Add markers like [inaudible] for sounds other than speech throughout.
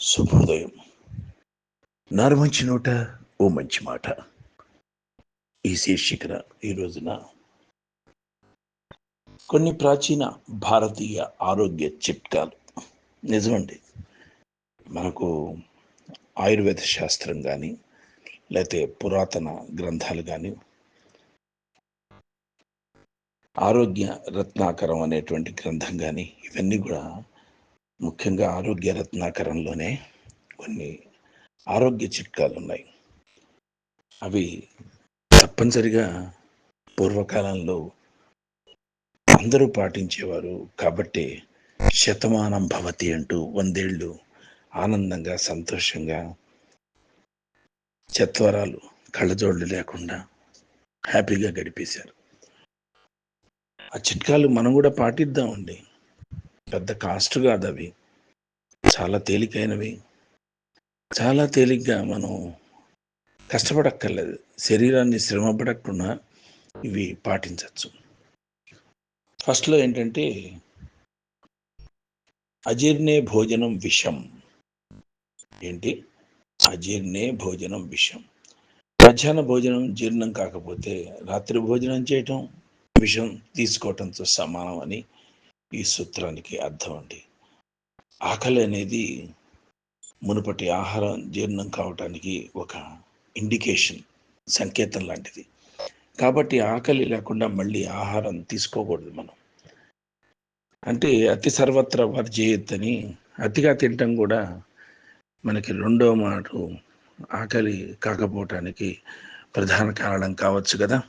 శుభోదయం నారు మంచి నోట ఓ మంచి మాట. ఈ శీర్షికన ఈ రోజున కొన్ని ప్రాచీన భారతీయ ఆరోగ్య చిట్కాలు. నిజమండి మనకు ఆయుర్వేద శాస్త్రం కానీ లేకపోతే పురాతన గ్రంథాలు కానీ ఆరోగ్య రత్నాకరం అనేటువంటి గ్రంథం కానీ ఇవన్నీ కూడా ముఖ్యంగా ఆరోగ్య రత్నాకరంలోనే కొన్ని ఆరోగ్య చిట్కాలు ఉన్నాయి అవి తప్పనిసరిగా పూర్వకాలంలో అందరూ పాటించేవారు కాబట్టి శతమానం భవతి అంటూ వందేళ్ళు ఆనందంగా సంతోషంగా చత్వరాలు కళ్ళజోళ్ళు లేకుండా హ్యాపీగా గడిపేశారు. ఆ చిట్కాలు మనం కూడా పాటిద్దామండి. పెద్ద కాస్ట్ కాదు అవి చాలా తేలికైనవి. చాలా తేలిగ్గా మనం కష్టపడక్కర్లేదు. శరీరాన్ని శ్రమ పడకుండా ఇవి పాటించవచ్చు ఫస్ట్లో ఏంటంటే అజీర్ణే భోజనం విషం. ఏంటి? అజీర్ణే భోజనం విషం. మధ్యాహ్న భోజనం జీర్ణం కాకపోతే రాత్రి భోజనం చేయటం విషం తీసుకోవటంతో సమానం అని ఈ సూత్రానికి అర్థం అండి. ఆకలి అనేది మునుపటి ఆహారం జీర్ణం కావటానికి ఒక ఇండికేషన్ సంకేతం లాంటిది. కాబట్టి ఆకలి లేకుండా మళ్ళీ ఆహారం తీసుకోకూడదు మనం. అంటే అతి సర్వత్ర వర్జేయత్తని అతిగా తినటం కూడా మనకి రెండో మాట ఆకలి కాకపోవటానికి ప్రధాన కారణం కావచ్చు కదా.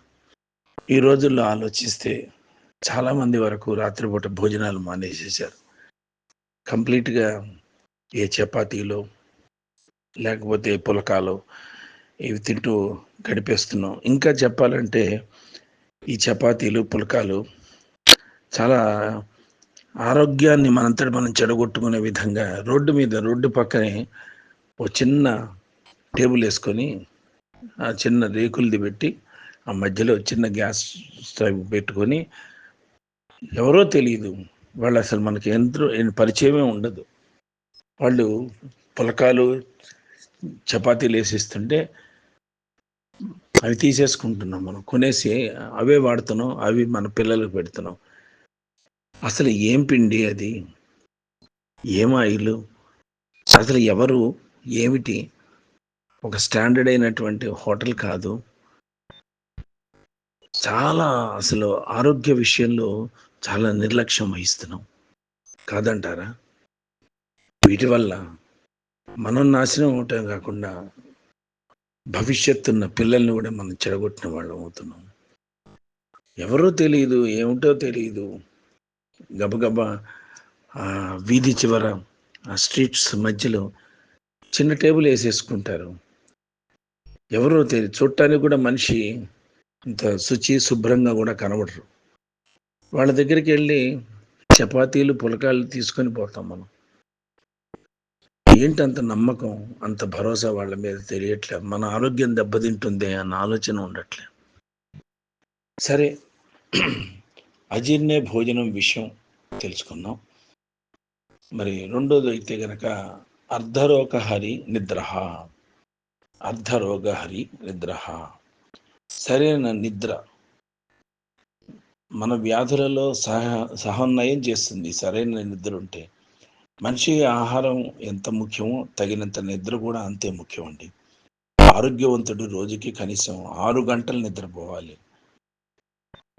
ఈ రోజుల్లో ఆలోచిస్తే చాలామంది వరకు రాత్రిపూట భోజనాలు మానేసేశారు. కంప్లీట్గా ఏ చపాతీలో లేకపోతే పులకాలు ఇవి తింటూ గడిపేస్తున్నాం. ఇంకా చెప్పాలంటే ఈ చపాతీలు పులకాలు చాలా ఆరోగ్యాన్ని మనంతటి మనం చెడగొట్టుకునే విధంగా రోడ్డు మీద రోడ్డు పక్కనే ఓ చిన్న టేబుల్ వేసుకొని ఆ చిన్న రేకులది పెట్టి ఆ మధ్యలో చిన్న గ్యాస్ స్టవ్ పెట్టుకొని ఎవరో తెలియదు వాళ్ళు అసలు మనకి ఎంతో పరిచయమే ఉండదు. వాళ్ళు పులకాలు చపాతీలు వేసిస్తుంటే అవి తీసేసుకుంటున్నాం మనం. కొనేసి అవే వాడుతున్నాం అవి మన పిల్లలకు పెడుతున్నాం. అసలు ఏం పిండి అది? ఏం ఆయిల్? అసలు ఎవరు? ఏమిటి? ఒక స్టాండర్డ్ అయినటువంటి హోటల్ కాదు. చాలా అసలు ఆరోగ్య విషయంలో చాలా నిర్లక్ష్యం వహిస్తున్నాం. కాదంటారా? వీటి వల్ల మనం నాశనం అవటం కాకుండా భవిష్యత్తున్న పిల్లల్ని కూడా మనం చెడగొట్టిన వాళ్ళం అవుతున్నాం. ఎవరో తెలియదు ఏమిటో తెలియదు గబగబా ఆ వీధి చివర ఆ స్ట్రీట్స్ మధ్యలో చిన్న టేబుల్ వేసేసుకుంటారు. ఎవరో తెలియదు చూడటానికి కూడా మనిషి ఇంత శుచి శుభ్రంగా కూడా కనబడరు. వాళ్ళ దగ్గరికి వెళ్ళి చపాతీలు పులకాలు తీసుకొని పోతాం మనం. ఏంటి అంత నమ్మకం? అంత భరోసా వాళ్ళ మీద తెలియట్లే. మన ఆరోగ్యం దెబ్బతింటుంది అన్న ఆలోచన ఉండట్లే. సరే అజీర్ణే భోజనం విషయం తెలుసుకున్నాం మరి రెండోది అయితే గనక అర్ధరోగహరి నిద్ర అర్ధరోగహరి నిద్ర సరైన నిద్ర మన వ్యాధులలో సహ సహోన్నయం చేస్తుంది. సరైన నిద్ర ఉంటే మనిషి ఆహారం ఎంత ముఖ్యమో తగినంత నిద్ర కూడా అంతే ముఖ్యం అండి ఆరోగ్యవంతుడు రోజుకి కనీసం ఆరు గంటలు నిద్రపోవాలి.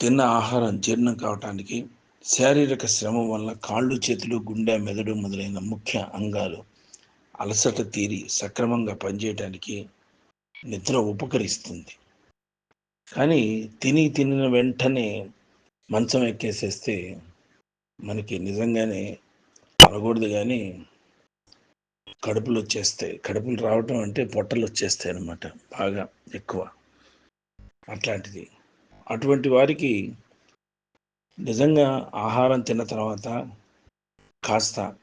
తిన్న ఆహారం జీర్ణం కావటానికి శారీరక శ్రమ వల్ల కాళ్ళు చేతులు గుండె మెదడు మొదలైన ముఖ్య అంగాలు అలసట తీరి సక్రమంగా పనిచేయటానికి నిద్ర ఉపకరిస్తుంది. కానీ తిని తినిన వెంటనే మంచం ఎక్కేసేస్తే మనకి నిజంగానే అరగూడదు కానీ కడుపులు వచ్చేస్తాయి కడుపులు రావటం అంటే పొట్టలు వచ్చేస్తాయి అన్నమాట బాగా ఎక్కువ. అట్లాంటిది. అటువంటి వారికి నిజంగా ఆహారం తిన్న తర్వాత కాస్త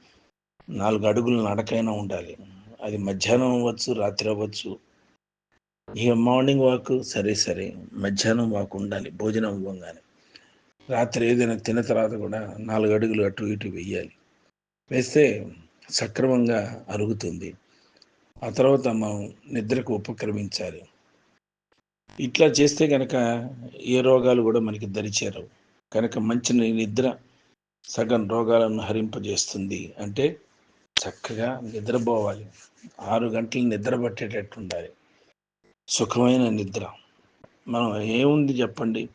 నాలుగు అడుగులు నడకైనా ఉండాలి. అది మధ్యాహ్నం అవ్వచ్చు రాత్రి అవ్వచ్చు. ఇక మార్నింగ్ వాక్ సరే సరే మధ్యాహ్నం వాక్ ఉండాలి భోజనం ఇవ్వగానే రాత్రి ఏదైనా తిన్న తర్వాత కూడా నాలుగు అడుగులు అటు ఇటు వెయ్యాలి. వేస్తే సక్రమంగా అరుగుతుంది. ఆ తర్వాత మనం నిద్రకు ఉపక్రమించాలి. ఇట్లా చేస్తే కనుక ఏ రోగాలు కూడా మనకి దరిచేరవు. కనుక మంచి నిద్ర సగం రోగాలను హరింపజేస్తుంది అంటే చక్కగా నిద్రపోవాలి. ఆరు గంటలు నిద్ర పట్టేటట్టు ఉండాలి. సుఖమైన నిద్ర. మనం ఏముంది చెప్పండి?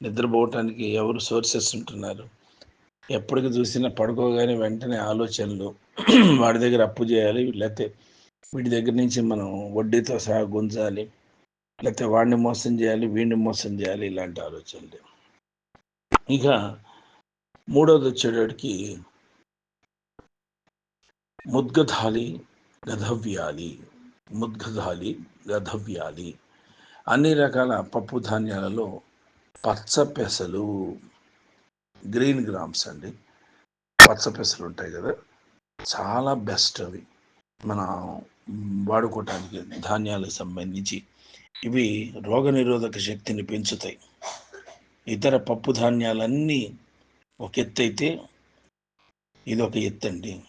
నిద్రపోవటానికి ఎవరు సోర్సెస్ ఉంటున్నారు? ఎప్పటికి చూసినా పడుకోగానే వెంటనే ఆలోచనలు [clears throat] వాడి దగ్గర అప్పు చేయాలి లేకపోతే వీటి దగ్గర నుంచి మనం వడ్డీతో సహా గుంజాలి లేకపోతే వాడిని మోసం చేయాలి వీడిని మోసం చేయాలి ఇలాంటి ఆలోచనలు. ఇక మూడోది వచ్చేటడికి ముద్గధాలి గధవ్యాలి ముద్గధాలి గధవ్యాలి అన్ని రకాల పప్పు ధాన్యాలలో పచ్చ పెసలు గ్రీన్ గ్రామ్స్ అండి. పచ్చ పెసలు ఉంటాయి కదా. చాలా బెస్ట్ అవి. మన వాడుకోవటానికి ధాన్యాలకు సంబంధించి ఇవి రోగనిరోధక శక్తిని పెంచుతాయి. ఇతర పప్పు ధాన్యాలన్నీ ఒక ఎత్తు అయితే ఇది ఒక ఎత్తు అండి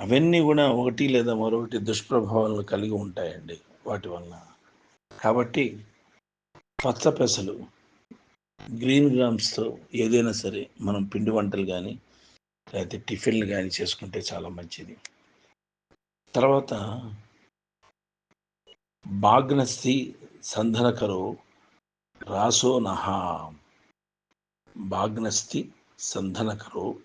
అవన్నీ కూడా ఒకటి లేదా మరొకటి దుష్ప్రభావాలను కలిగి ఉంటాయండి వాటి వలన. కాబట్టి పచ్చ పెసలు గ్రీన్ గ్రామ్స్తో ఏదైనా సరే మనం పిండి వంటలు కానీ లేకపోతే టిఫిన్లు కానీ చేసుకుంటే చాలా మంచిది. తర్వాత భాగ్నస్తి సంధనకరు రాసో నహా. భాగ్నస్తి సంధనకరు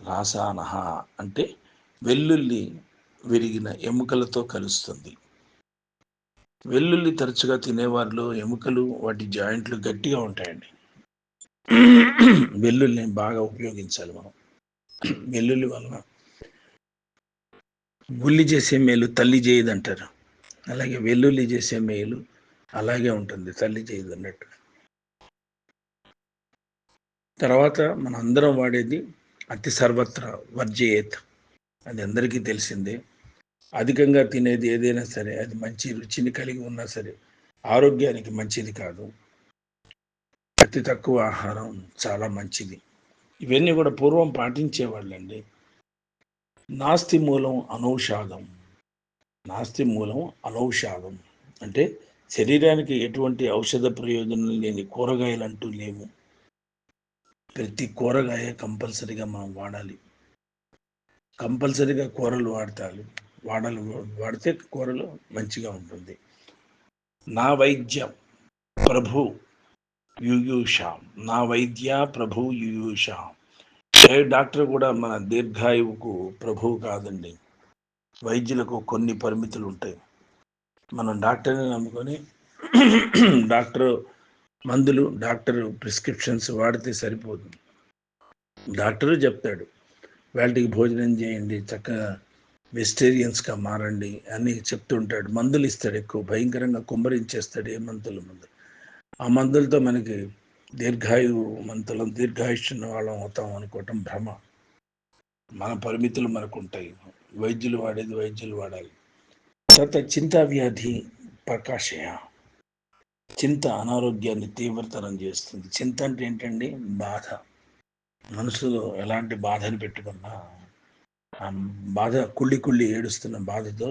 రాసానహ అంటే వెల్లుల్లి విరిగిన ఎముకలతో కలుస్తుంది. వెల్లుల్లి తరచుగా తినేవారిలో ఎముకలు వాటి జాయింట్లు గట్టిగా ఉంటాయండి. వెల్లుల్లిని బాగా ఉపయోగించాలి మనం. వెల్లుల్లి వలన గుల్లి చేసే మేలు తల్లి చేయదు అంటారు అలాగే వెల్లుల్లి చేసే మేలు అలాగే ఉంటుంది తల్లి చేయదు అన్నట్టు. తర్వాత మన అందరం వాడేది అతి సర్వత్ర వర్జయేత్. అది అందరికీ తెలిసిందే. అధికంగా తినేది ఏదైనా సరే అది మంచి రుచిని కలిగి ఉన్నా సరే ఆరోగ్యానికి మంచిది కాదు. అతి తక్కువ ఆహారం చాలా మంచిది. ఇవన్నీ కూడా పూర్వం పాటించేవాళ్ళండి. నాస్తి మూలం అనౌషాదం. నాస్తి మూలం అనౌషాదం. అంటే శరీరానికి ఎటువంటి ఔషధ ప్రయోజనం లేని కూరగాయలు అంటూ లేవు. ప్రతి కూరగాయ కంపల్సరీగా మనం వాడాలి. కంపల్సరీగా కూరలు వాడతారు. వాడాలి వాడితే కూరలు మంచిగా ఉంటుంది. నా వైద్యం. ప్రభు యుయూష. నా వైద్య ప్రభు యుయూషాం. ఏ డాక్టర్ కూడా మన దీర్ఘాయువుకు ప్రభువు కాదండి. వైద్యులకు కొన్ని పరిమితులు ఉంటాయి మనం డాక్టర్ని నమ్ముకొని [clears throat] డాక్టర్ మందులు డాక్టర్ ప్రిస్క్రిప్షన్స్ వాడితే సరిపోదు. డాక్టరు చెప్తాడు వాళ్ళకి భోజనం చేయండి చక్కగా వెజిటేరియన్స్గా మారండి అని చెప్తుంటాడు. మందులు ఇస్తాడు ఎక్కువ భయంకరంగా కుమ్మరించేస్తాడు ఏ మందులు మందులు ఆ మందులతో మనకి దీర్ఘాయు మంతులం దీర్ఘాయుష్యున్న వాళ్ళం అవుతాం అనుకోవటం భ్రమ. మన పరిమితులు మనకు ఉంటాయి వైద్యులు వాడేది వైద్యులు వాడాలి. తర్వాత చింతా వ్యాధి ప్రకాశయ. చింత అనారోగ్యాన్ని తీవ్రతరం చేస్తుంది. చింత అంటే ఏంటండి? బాధ. మనసులో ఎలాంటి బాధను పెట్టుకున్నా ఆ బాధ కుళ్ళి కుళ్ళి ఏడుస్తున్న బాధతో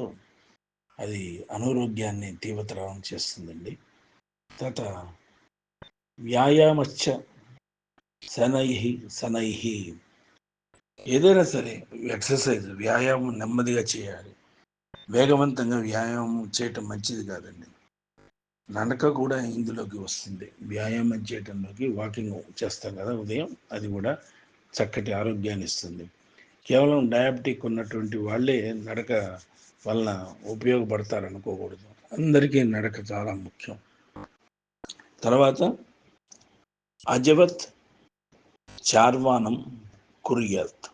అది అనారోగ్యాన్ని తీవ్రతరం చేస్తుందండి. తట వ్యాయామశ్చ శనై శనై ఏదైనా సరే ఎక్సర్సైజ్ వ్యాయామం నెమ్మదిగా చేయాలి. వేగవంతంగా వ్యాయామం చేయటం మంచిది కాదండి. నడక కూడా ఇందులోకి వస్తుంది. వ్యాయామం చేయటంలోకి వాకింగ్ చేస్తాం కదా ఉదయం అది కూడా చక్కటి ఆరోగ్యాన్ని ఇస్తుంది. కేవలం డయాబెటిక్ ఉన్నటువంటి వాళ్ళే నడక వలన ఉపయోగపడతారు అనుకోకూడదు అందరికీ నడక చాలా ముఖ్యం. తర్వాత అజవత్ చార్వానం కురియాత్.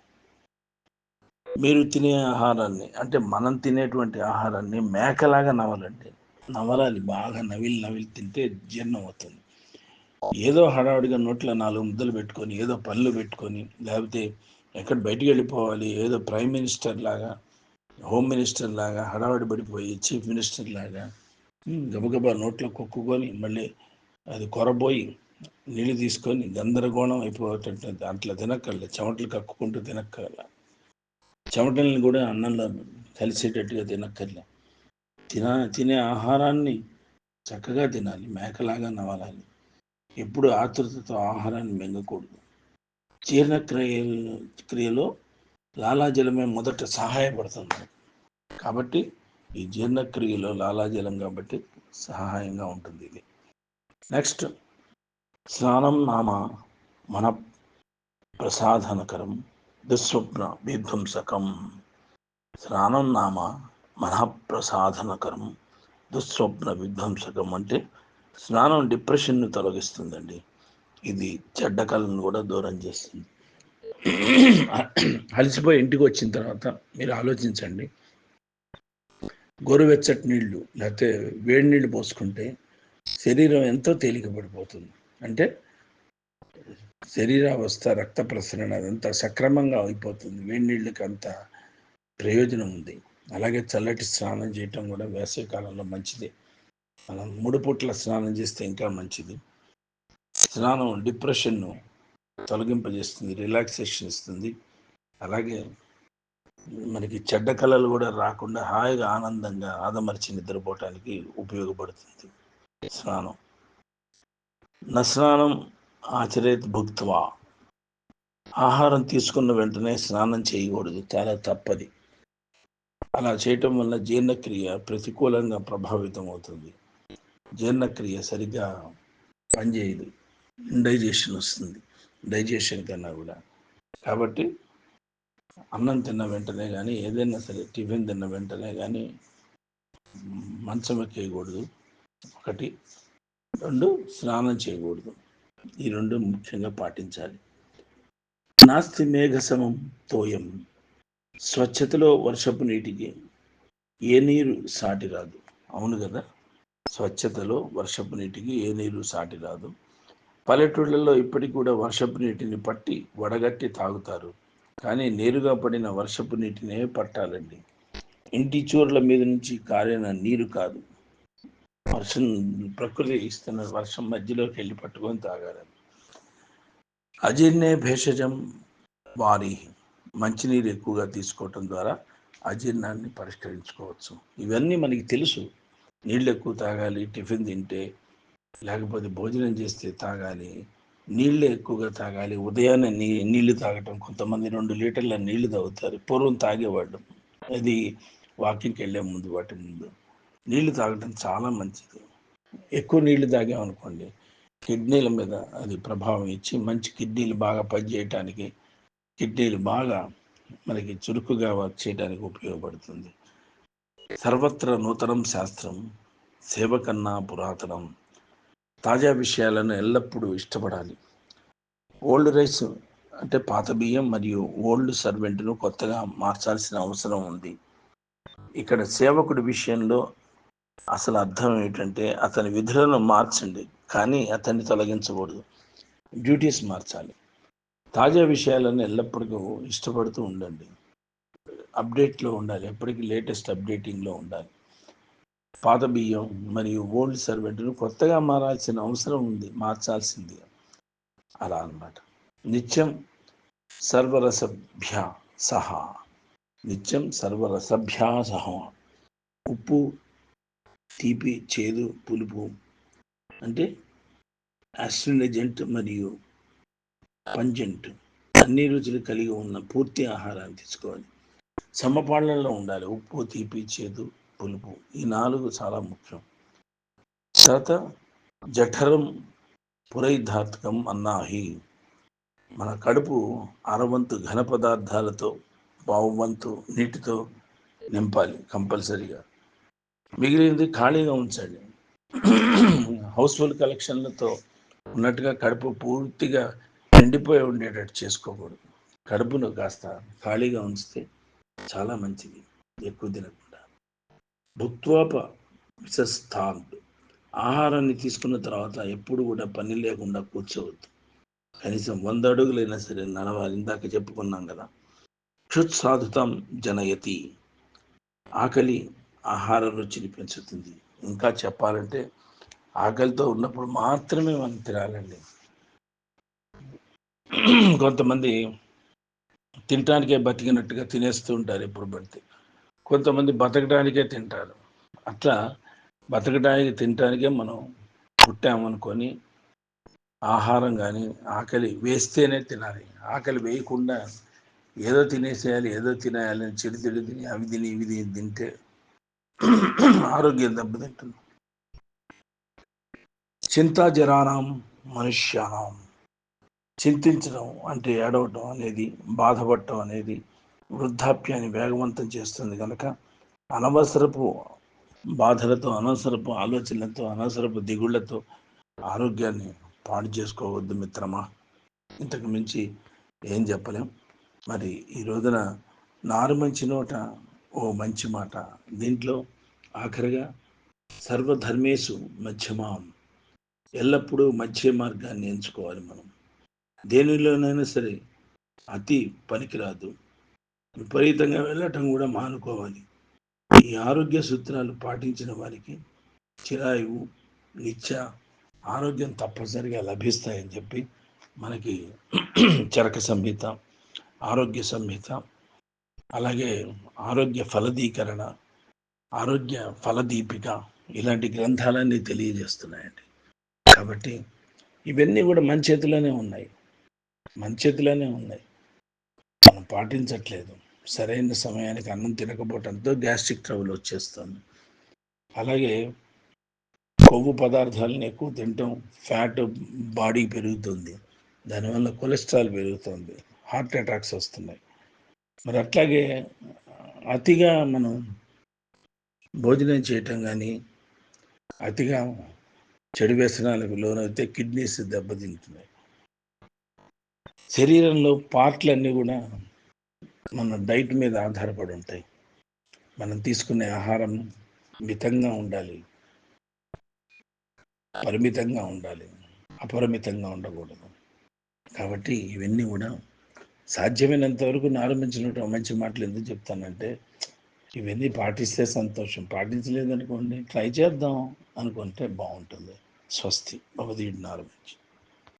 మీరు తినే ఆహారాన్ని అంటే మనం తినేటువంటి ఆహారాన్ని మేకలాగా నవలండి నవలాలి బాగా నవిలి నవిలి తింటే జీర్ణం అవుతుంది. ఏదో హడావుడిగా నోట్లో నాలుగు ముద్దలు పెట్టుకొని ఏదో పళ్ళు పెట్టుకొని లేకపోతే ఎక్కడ బయటికి వెళ్ళిపోవాలి ఏదో ప్రైమ్ మినిస్టర్ లాగా హోమ్ మినిస్టర్ లాగా హడావడి పడిపోయి చీఫ్ మినిస్టర్ లాగా గబగబా నోట్లో కొక్కుకొని మళ్ళీ అది కొరబోయి నీళ్ళు తీసుకొని గందరగోళం అయిపోయేటట్టు దాంట్లో తినక్కర్లే చెమటలు కక్కుకుంటూ తినక్కర్ల. చెమటల్ని కూడా అన్నంలో కలిసేటట్టుగా తినక్కర్లే. తిన తినే ఆహారాన్ని చక్కగా తినాలి మేకలాగా నవలాలి ఎప్పుడు ఆతృతతో ఆహారాన్ని మింగకూడదు. జీర్ణక్రియ క్రియలో లాలాజలమే మొదట సహాయపడుతుంది. కాబట్టి ఈ జీర్ణక్రియలో లాలాజలం కాబట్టి సహాయంగా ఉంటుంది ఇది. నెక్స్ట్ స్నానం నామ మన ప్రసాధనకరం దుస్వప్న విధ్వంసకం స్నానం నామ మన ప్రసాధనకరం దుస్వప్న విధ్వంసకం అంటే స్నానం డిప్రెషన్ను తొలగిస్తుందండి. ఇది చెడ్డ కళను కూడా దూరం చేస్తుంది. అలసిపోయి ఇంటికి వచ్చిన తర్వాత మీరు ఆలోచించండి. గోరువెచ్చటి నీళ్ళు లేకపోతే వేడి నీళ్ళు పోసుకుంటే శరీరం ఎంతో తేలిక పడిపోతుంది అంటే శరీరావస్థ రక్త ప్రసరణ అదంతా సక్రమంగా అయిపోతుంది. వేడి నీళ్ళకి అంత ప్రయోజనం ఉంది. అలాగే చల్లటి స్నానం చేయటం కూడా వేసవి కాలంలో మంచిది. మనం మూడు పూట్ల స్నానం చేస్తే ఇంకా మంచిది. స్నానం డిప్రెషన్ను తొలగింపజేస్తుంది రిలాక్సేషన్ ఇస్తుంది. అలాగే మనకి చెడ్డ కళలు కూడా రాకుండా హాయిగా ఆనందంగా ఆదమర్చి నిద్రపోవటానికి ఉపయోగపడుతుంది. స్నానం. నస్నానం ఆచరేత్ భుక్త్వా. ఆహారం తీసుకున్న వెంటనే స్నానం చేయకూడదు చాలా తప్పది. అలా చేయటం వల్ల జీర్ణక్రియ ప్రతికూలంగా ప్రభావితం అవుతుంది జీర్ణక్రియ సరిగ్గా పనిచేయదు. డైజెషన్ వస్తుంది. డైజెషన్ కన్నా కూడా. కాబట్టి అన్నం తిన్న వెంటనే కానీ ఏదైనా సరే టిఫిన్ తిన్న వెంటనే కానీ మంచం ఎక్కేయకూడదు. ఒకటి. రెండు స్నానం చేయకూడదు. ఈ రెండు ముఖ్యంగా పాటించాలి. నాస్తి మేఘసమం తోయం. స్వచ్ఛతలో వర్షపు నీటికి ఏ నీరు సాటి రాదు. అవును కదా? స్వచ్ఛతలో వర్షపు నీటికి ఏ నీరు సాటి రాదు. పల్లెటూళ్ళలో ఇప్పటికి కూడా వర్షపు నీటిని పట్టి వడగట్టి తాగుతారు. కానీ నేరుగా పడిన వర్షపు నీటినే పట్టాలండి. ఇంటి చూర్ల మీద నుంచి కారిన నీరు కాదు. వర్షం ప్రకృతి ఇస్తున్న వర్షం మధ్యలోకి వెళ్ళి పట్టుకొని తాగాలి అజీర్ణే భేషజం వారి మంచినీరు ఎక్కువగా తీసుకోవటం ద్వారా అజీర్ణాన్ని పరిష్కరించుకోవచ్చు. ఇవన్నీ మనకి తెలుసు. నీళ్ళు ఎక్కువ తాగాలి టిఫిన్ తింటే లేకపోతే భోజనం చేస్తే తాగాలి నీళ్ళు ఎక్కువగా తాగాలి ఉదయాన్నే నీ నీళ్ళు తాగటం కొంతమంది రెండు లీటర్ల నీళ్ళు తాగుతారు పూర్వం తాగేవాళ్ళు. అది వాకింగ్కి వెళ్ళే ముందు వాటి ముందు. నీళ్ళు తాగటం చాలా మంచిది. ఎక్కువ నీళ్ళు తాగామనుకోండి కిడ్నీల మీద అది ప్రభావం ఇచ్చి మంచి కిడ్నీలు బాగా పనిచేయటానికి కిడ్నీలు బాగా మనకి చురుకుగా వర్క్ చేయడానికి ఉపయోగపడుతుంది. సర్వత్ర నూతనం శాస్త్రం సేవ కన్నా పురాతనం. తాజా విషయాలను ఎల్లప్పుడూ ఇష్టపడాలి. ఓల్డ్ రైస్ అంటే పాత బియ్యం మరియు ఓల్డ్ సర్వెంట్ను కొత్తగా మార్చాల్సిన అవసరం ఉంది. ఇక్కడ సేవకుడి విషయంలో అసలు అర్థం ఏంటంటే అతని విధులను మార్చండి కానీ అతన్ని తొలగించకూడదు. డ్యూటీస్ మార్చాలి. తాజా విషయాలను ఎల్లప్పుడూ ఇష్టపడుతూ ఉండండి. అప్డేట్లో ఉండాలి ఎప్పటికీ లేటెస్ట్ అప్డేటింగ్లో ఉండాలి. పాత బియ్యం మరియు ఓల్డ్ సర్వెంట్ను కొత్తగా మారాల్సిన అవసరం ఉంది మార్చాల్సింది. అలా అన్నమాట. నిత్యం సర్వరసభ్య సహా. నిత్యం సర్వరసభ్యా సహా. ఉప్పు తీపి చేదు పులుపు అంటే ఆస్ట్రినజెంట్ మరియు పంజెంట్. అన్ని రుచులు కలిగి ఉన్న పూర్తి ఆహారాన్ని తీసుకోవాలి. సమపాళ్ళలో ఉండాలి. ఉప్పు తీపి చేదు పులుపు ఈ నాలుగు చాలా ముఖ్యం. తర్వాత జఠరం పురైధాత్కం అన్నాహి. మన కడుపు అరవంతు ఘన పదార్థాలతో పావువంతు నీటితో నింపాలి కంపల్సరీగా. మిగిలింది ఖాళీగా ఉంచండి హౌస్ఫుల్ కలెక్షన్లతో ఉన్నట్టుగా కడుపు పూర్తిగా నిండిపోయి ఉండేటట్టు చేసుకోకూడదు. కడుపును కాస్త ఖాళీగా ఉంచితే చాలా మంచిది. ఎక్కువ తినకుండా. భుత్వాప విశస్థాన్ ఆహారాన్ని తీసుకున్న తర్వాత ఎప్పుడు కూడా పని లేకుండా కూర్చోవద్దు. కనీసం వంద అడుగులైనా సరే నడవాలి. ఇందాక చెప్పుకున్నాం కదా. క్షుత్సాధుతం జనయతి. ఆకలి ఆహార రుచిని పెంచుతుంది. ఇంకా చెప్పాలంటే ఆకలితో ఉన్నప్పుడు మాత్రమే మనం తినాలండి. కొంతమంది తినటానికే బతికినట్టుగా తినేస్తూ ఉంటారు ఎప్పుడు పడితే. కొంతమంది బతకడానికే తింటారు. అట్లా బతకడానికి తినటానికే మనం పుట్టామనుకొని ఆహారం కానీ ఆకలి వేస్తేనే తినాలి. ఆకలి వేయకుండా ఏదో తినేసేయాలి ఏదో తినేయాలి అని చెడు తిడి తిని అవి తిని ఇవి తిని తింటే [clears throat] ఆరోగ్యం దెబ్బతింటుంది. చింతాజరానం మనుష్యానం. చింతించడం అంటే ఏడవటం అనేది బాధపడటం అనేది వృద్ధాప్యాన్ని వేగవంతం చేస్తుంది కనుక అనవసరపు బాధలతో అనవసరపు ఆలోచనలతో అనవసరపు దిగుళ్ళతో ఆరోగ్యాన్ని పాడు చేసుకోవద్దు మిత్రమా? ఇంతకు మించి ఏం చెప్పలేం. మరి ఈ రోజున నారు మంచి నోట ఓ మంచి మాట. దీంట్లో ఆఖరిగా సర్వధర్మేశు మధ్యమాం. ఎల్లప్పుడూ మధ్య మార్గాన్ని ఎంచుకోవాలి మనం. దేనిలోనైనా సరే అతి పనికిరాదు. విపరీతంగా వెళ్ళటం కూడా మానుకోవాలి. ఈ ఆరోగ్య సూత్రాలు పాటించిన వారికి చిరాయువు నిత్య ఆరోగ్యం తప్పనిసరిగా లభిస్తాయని చెప్పి మనకి చరక సంహిత ఆరోగ్య సంహిత అలాగే ఆరోగ్య ఫలదీకరణ ఆరోగ్య ఫలదీపిక ఇలాంటి గ్రంథాలన్నీ తెలియజేస్తున్నాయండి. కాబట్టి ఇవన్నీ కూడా మన చేతిలోనే ఉన్నాయి. మన చేతిలోనే ఉన్నాయి. మనం పాటించట్లేదు. సరైన సమయానికి అన్నం తినకపోవడంతో గ్యాస్ట్రిక్ ట్రబుల్ వచ్చేస్తుంది. అలాగే కొవ్వు పదార్థాలను ఎక్కువ తినటం ఫ్యాట్ బాడీ పెరుగుతుంది. దానివల్ల కొలెస్ట్రాల్ పెరుగుతుంది. హార్ట్ అటాక్స్ వస్తున్నాయి. మరి అట్లాగే అతిగా మనం భోజనం చేయటం కానీ అతిగా చెడు వ్యసనాలకు లోనైతే కిడ్నీస్ దెబ్బతింటున్నాయి. శరీరంలో పార్ట్లన్నీ కూడా మన డైట్ మీద ఆధారపడి ఉంటాయి. మనం తీసుకునే ఆహారం మితంగా ఉండాలి. పరిమితంగా ఉండాలి. అపరిమితంగా ఉండకూడదు. కాబట్టి ఇవన్నీ కూడా సాధ్యమైనంత వరకు ఆరంభించినట్టు మంచి మాటలు ఎందుకు చెప్తానంటే ఇవన్నీ పాటిస్తే సంతోషం. పాటించలేదనుకోండి ట్రై చేద్దాం అనుకుంటే బాగుంటుంది. స్వస్తి. భవదీయుడు ఆరంభించి